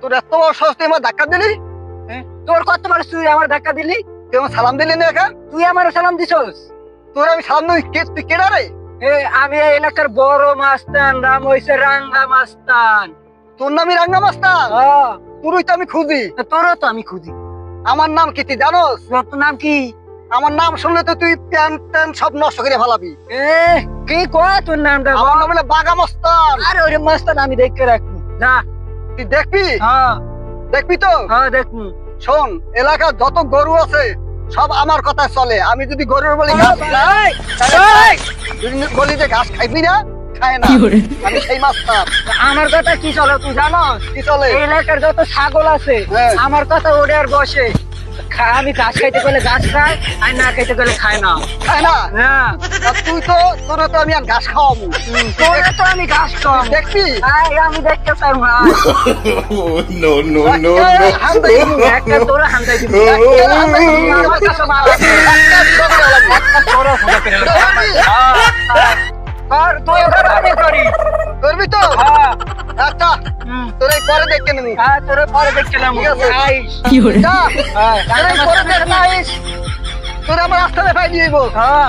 তোর এত আমার ধাক্কা দিলি? তোর কত বার তুই আমার ধাক্কা দিলি? তুই আমার সালাম দিলি না একা তুই আমার সালাম দিছস? তোর আমি সালাম কে তুই কেডা রে? আমি এই এলাকার বড় মাস্তান হইছে রাঙ্গা মাস্তান। তোর নামই রাঙ্গা হ্যাঁ, তোরই তো আমি খুঁজি। তোরও তো আমি খুঁজি। আমার নাম কি তুই জানোস? তোর নাম কি? আমার নাম শুনলে তো তুই প্যান ট্যান সব নষ্ট করে ফেলাবি। এ কি কয় তোর নামটা? আমার নাম হলো বাগা মস্তান। আরে ওরে মাস্তান আমি দেখে রাখব। না তুই দেখবি? হ্যাঁ। দেখবি তো? হ্যাঁ দেখব। শোন এলাকার যত গরু আছে সব আমার কথা চলে। আমি যদি গরুর বলি ঘাস খাই, বলি যে ঘাস খাইবি না খায় না আমি সেই মাস্টার আমার কথা কি চলে তুই জানো কি চলে এই এলাকার যত ছাগল আছে হ্যাঁ। আমার কথা ওরে আর বসে আমি ঘাস খাইতে গেলে ঘাস খাই আর না খাইতে গেলে খায় না খায় না তুই তো তোর তো আমি আর ঘাস খাওয়াবো তোরে তো আমি ঘাস কম দেখবি আমি দেখতে চাই না Oh, তোরে হান্দাই দিব পরে দেখে নেব হ্যাঁ তোরে পরে আছে। আইস। যা হ্যাঁ, তোর পরে দেখ আইস। তোর আমার রাস্তা দেখাই দিয়ে হ্যাঁ